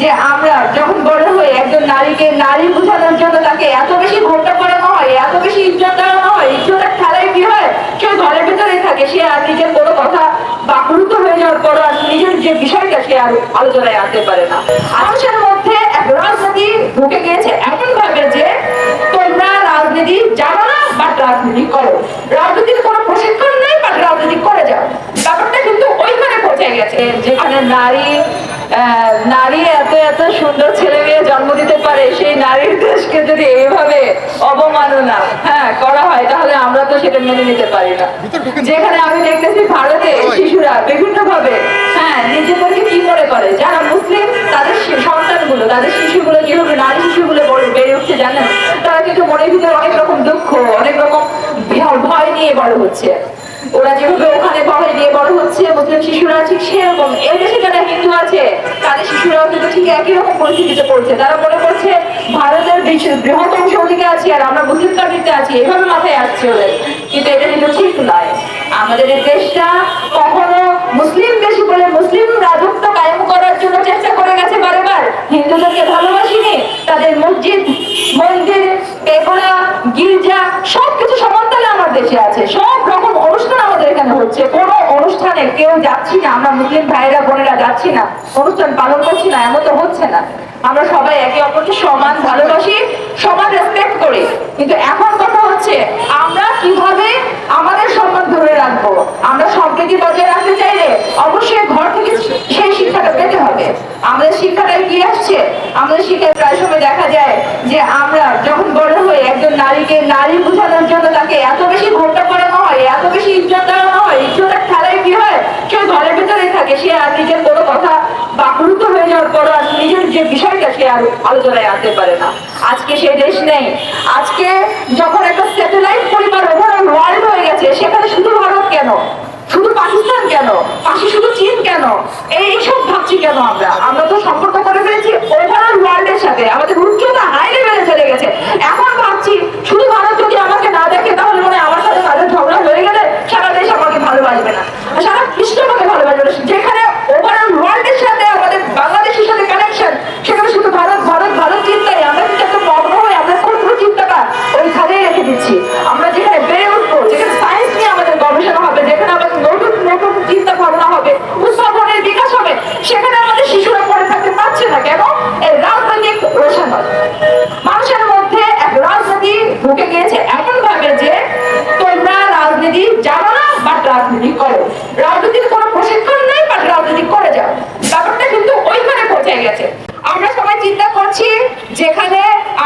যে আমরা যখন বড় হই একজন নারীকে নারী বোঝানোর জন্য তাকে এত বেশি ঘোরটা করানো হয়, এত বেশি ইজ্জত দেওয়ানো হয়, ইজ্জতের খেলায় কি হয়? সে ঘরের ভেতরে থাকে, সে আর নিজের কোনো কথা বাকরুদ্ধ হয়ে যাওয়ার পর আর নিজের যে বিষয়টা সে আর আলোচনায় আনতে পারে না। মানুষের মধ্যে এক রাজনীতি ঢুকে গিয়েছে এমন ভাবে যে তোমরা রাজনীতি জানো না বাট রাজনীতি করো। রাজনীতির কোনো প্রশিক্ষণ নেই বাট রাজনীতি করে যাও। ব্যাপারটা কিন্তু ওইখানে পৌঁছে গেছে, যেখানে নারী নারী এত এত সুন্দর ছেলে মেয়ে জন্ম দিতে পারে সেই নারীর দেশকে যদি এইভাবে অবমাননা হ্যাঁ করা হয় তাহলে আমরা তো সেটা মেনে নিতে পারি না। যেখানে আমি দেখতেছি ভারতে শিশুরা বিভিন্ন ভাবে হ্যাঁ নিজেদেরকে কি করে করে? যারা মুসলিম তাদের সন্তানগুলো তাদের শিশুগুলো যেভাবে নারী শিশুগুলো বড় বেড়ে উঠছে জানেন? তারা কিন্তু মনের ভিতরে অনেক রকম দুঃখ অনেক রকম ভয় নিয়ে বড় হচ্ছে। ওরা যেভাবে ওখানে ভয় নিয়ে বড় হচ্ছে, মুসলিম শিশুরা ঠিক সেরকম। এই দেশে যারা হিন্দু আছে, তাদের শিশুরাও কিন্তু ঠিক একই রকম পরিস্থিতিতে পড়ছে। তারা মনে করছে ভারতের বৃহৎ অংশ ওদিকে আছি আর আমরা মুসলিম কান্ট্রিতে আছি, এভাবে মাথায় আসছে ওদের। কিন্তু এটা কিন্তু ঠিক নয়। আমাদের এই দেশটা কখনো মুসলিম দেশ বলে মুসলিম রাজত্ব কায়েম করার জন্য চেষ্টা করে গেছে বারবার। হিন্দুদেরকে ভালোবাসিনি, তাদের মসজিদ, মন্দির পেগোড়া গির্জা, সবকিছু সমান্তরালে আমার দেশে আছে। সব রকম হচ্ছে। কোনো অনুষ্ঠানে কেউ যাচ্ছি না, আমরা মুসলিম ভাইরা বোনেরা যাচ্ছি না। অনুষ্ঠান পালন করছি না এমন তো হচ্ছে না। আমরা সবাই একে অপরকে সমান ভালোবাসি, সমান রেসপেক্ট করি। কিন্তু এখন কথা হচ্ছে, আমরা কীভাবে আমাদের সম্মান ধরে রাখব? আমরা সম্প্রীতি বজায় রাখতে চাইলে অবশ্যই ঘর থেকে সেই শিক্ষাটা পেতে হবে। আমাদের শিক্ষাটা কি আসছে? আমাদের শিক্ষায় প্রায় সময় দেখা যায় যে আমরা যখন বড় হই, একজন নারীকে নারী বোঝানোর জন্য তাকে এত বেশি ঘোরটা করানো হয়, এত বেশি ইজ্জত দেওয়ানো হয় ইজ্জতের খেলায় কি হয় সে ঘরের আর নিজের কোনো কথা বাকরুদ্ধ হয়ে যাওয়ার পর আর নিজের যে বিষয়টা সে আর আলোচনায় আনতে পারে না। আজকে সেই দেশ নেই। আজকে যখন একটা স্যাটেলাইট পরিবার ওভারঅল ওয়ার্ল্ড হয়ে গেছে, সেখানে শুধু ভারত কেন? শুধু পাকিস্তান কেন? পাশে শুধু চীন কেন? এই সব ভাবছি কেন আমরা? আমরা তো সম্পর্ক করে ফেলেছি ওভারঅল ওয়ার্ল্ডের সাথে। আমাদের উচ্চতা হাই লেভেলে চলে গেছে।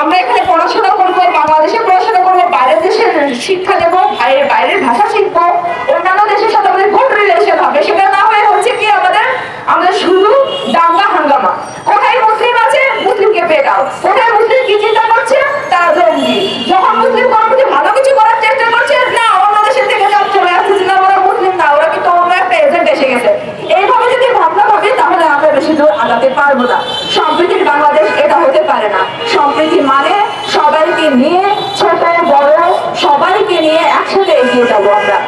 আমরা এখানে পড়াশোনা করব, বাংলাদেশে পড়াশোনা করব, বাইরের দেশের শিক্ষা দেবো বাইরের বাইরের ভাষা শিখব, অন্যান্য দেশের সাথে আমাদের গুড হবে সেটা না হয়ে হচ্ছে কি আমাদের আমাদের শুধু দাঙ্গা হাঙ্গামা কোথায় মুসলিম আছে মুসলিমকে পেয়ে দাও কোথায় মুসলিম কি চিন্তা করছে তার জঙ্গি যখন মুসলিম কোনো কিছু ভালো কিছু করার চেষ্টা করছে না অন্য দেশের থেকে সব চলে আসছে না ওরা মুসলিম না ওরা কিন্তু অন্য একটা এজেন্ট এসে গেছে এইভাবে যদি ভাবনা ভাবি তাহলে আমরা বেশি দূর আগাতে পারব না সম্প্রীতির বাংলাদেশ এটা হতে পারে না সম্প্রীতি মানে সবাইকে নিয়ে ছোট বড় সবাইকে নিয়ে একসাথে এগিয়ে যাব আমরা।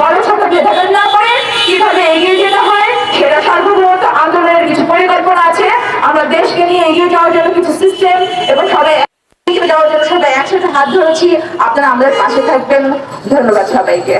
বড় ছোট ভেদাভেদ না করে কীভাবে এগিয়ে যেতে হয়, সেটা সার্বভৌমত্ব আন্দোলনের কিছু পরিকল্পনা আছে। আমরা দেশকে নিয়ে এগিয়ে যাওয়ার জন্য কিছু সিস্টেম এবং সবাই যাওয়ার জন্য সবাই একসাথে হাত ধরেছি। আপনারা আমাদের পাশে থাকবেন। ধন্যবাদ সবাইকে।